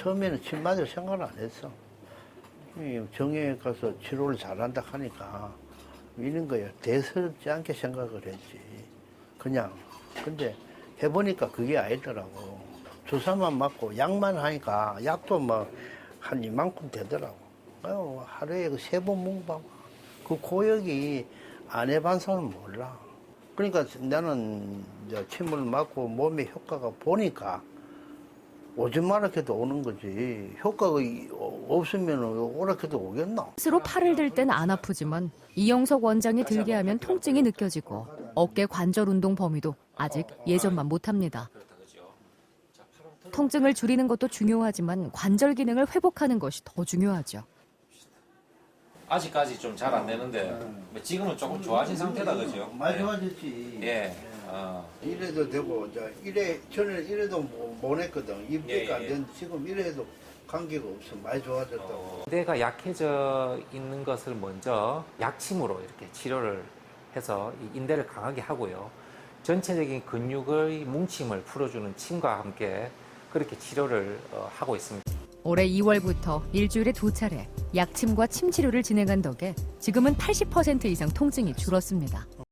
처음에는 침 맞을 생각을 안 했어. 이 정형외 가서 치료를 잘한다 하니까 이런 거야 대수롭지 않게 생각을 했지. 그냥 근데 해보니까 그게 아니더라고. 주사만 맞고 약만 하니까 약도 뭐한 이만큼 되더라고. 어, 하루에 세 번 먹어봐. 그 고역이 안 해본 사람은 몰라. 그러니까 나는 침을 맞고 몸에 효과가 보니까 오지 말아도 오는 거지. 효과가 이- 없으면 오라해도 오겠나? 스스로 팔을 들 땐 안 아프지만 이영석 원장이 들게 하면 통증이 느껴지고 어깨 관절 운동 범위도 아직 예전만 못합니다. 통증을 줄이는 것도 중요하지만 관절 기능을 회복하는 것이 더 중요하죠. 아직까지 좀 잘 안 되는데 뭐 지금은 조금 좋아진 상태다 그죠? 많이 네. 좋아졌지. 예. 어. 이래도 되고 이제 이래 전에 이래도 못- 못 했거든. 입대가 예, 예, 안 되는데 지금 이래도 관계가 없어. 많이 좋아졌다고. 어. 인대가 약해져 있는 것을 먼저 약침으로 이렇게 치료를 해서 이 인대를 강하게 하고요. 전체적인 근육의 뭉침을 풀어주는 침과 함께 그렇게 치료를 어, 하고 있습니다. 올해 2월부터 일주일에 두 차례 약침과 침 치료를 진행한 덕에 지금은 80% 이상 통증이 줄었습니다.